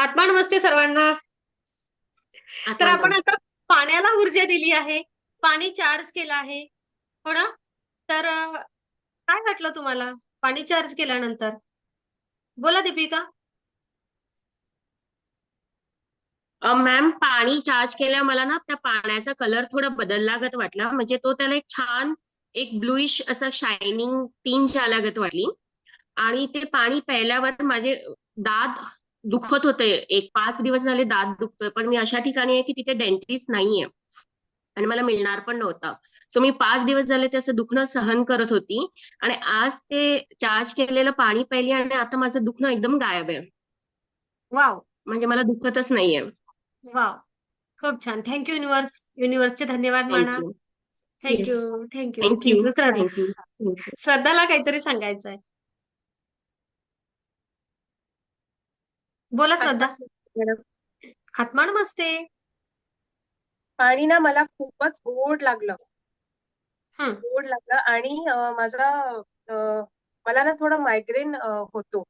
आत्मा नमस्ते सर्वांना. तर आपण आता पाण्याला ऊर्जा दिली आहे. पाणी चार्ज केलं आहे. हो ना? तर काय वाटलं तुम्हाला? पाणी चार्ज केल्यानंतर? बोला दीपिका. मॅम पाणी चार्ज केल्या मला ना त्या पाण्याचा कलर थोडा बदललागत वाटला. म्हणजे तो त्याला एक छान एक ब्लुइश असं शायनिंग टिंज आल्यागत वाटली. आणि ते पाणी प्यायल्यावर माझे दात दुखत होते. एक पाच दिवस झाले दात दुखतोय पण मी अशा ठिकाणी आहे की तिथे डेंटिस्ट नाहीये. आणि मला मिळणार पण नव्हता. सो मी पाच दिवस झाले ते असं दुखणं सहन करत होती. आणि आज ते चार्ज केलेलं पाणी प्यायली आणि आता माझं दुखणं एकदम गायब आहे. वाव म्हणजे मला दुखतच नाहीये. वाव खूप छान. थँक्यू युनिव्हर्स युनिव्हर्सचे धन्यवाद माना. Thank you thank you thank you thank you thank you Shraddha thank you श्रद्धाला काहीतरी सांगायचं बोला श्रद्धा. मॅडम. नमस्ते पाणी ना मला खूपच गोड लागलं. गोड लागलं आणि अं, माझा अं, मला ना थोडं मायग्रेन होतो.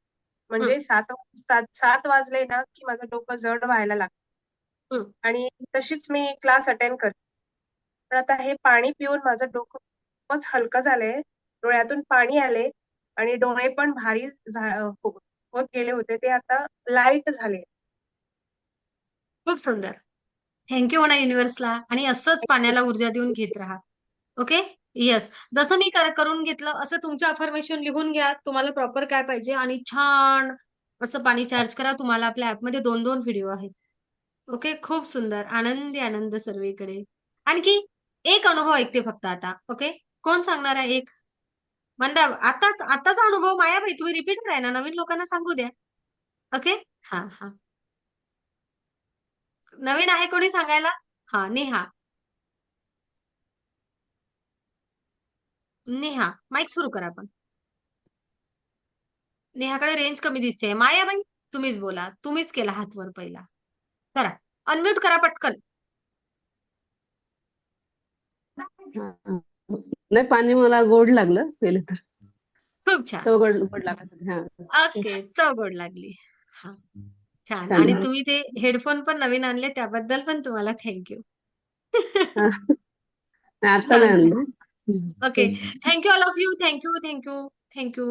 म्हणजे सात सात सात वाजले ना की माझं डोकं जड व्हायला लागतं. आणि तशीच मी क्लास अटेंड करते. पण आता हे पाणी पिऊन माझं डोकं खूपच हलकं झालंय. डोळ्यातून पाणी आले आणि डोळे पण भारी झा- हो- होत गेले होते ते आता लाइट झाले. खूप सुंदर. थँक्यू म्हणा युनिव्हर्सला आणि असंच पाण्याला ऊर्जा देऊन घेत राहा. ओके येस जसं मी कर- करून घेतलं असं तुमचं अफर्मेशन लिहून घ्या. तुम्हाला प्रॉपर काय पाहिजे आणि छान असं पाणी चार्ज करा. तुम्हाला आपल्या ऍपमध्ये दोन दोन व्हिडिओ आहेत. ओके खूप सुंदर. आनंदी आनंद सर्वीकडे. आणखी एक अनुभव ऐकते फक्त आता. ओके कोण सांगणार आहे एक? मंदा आताच आताचा अनुभव मायाबाई तुम्ही रिपीट कराय ना नवीन लोकांना सांगू द्या. ओके हा हा. नवीन आहे कोणी सांगायला? हा नेहा. नेहा माईक सुरू करा आपण नेहाकडे रेंज कमी दिसते. मायाबाई तुम्हीच बोला. तुम्हीच केला हात वर पहिला. करा. अनम्यूट करा पटकन. नाही पाणी मला गोड लागलं पहिले तर. खूप छान. तो गोड गोड लागत हा. ओके चव गोड लागली. हा. छान. आणि तुम्ही ते हेडफोन पण नवीन आणले त्याबद्दल पण तुम्हाला थँक्यू. आणलं. Okay. Thank you all of you thank you thank you thank you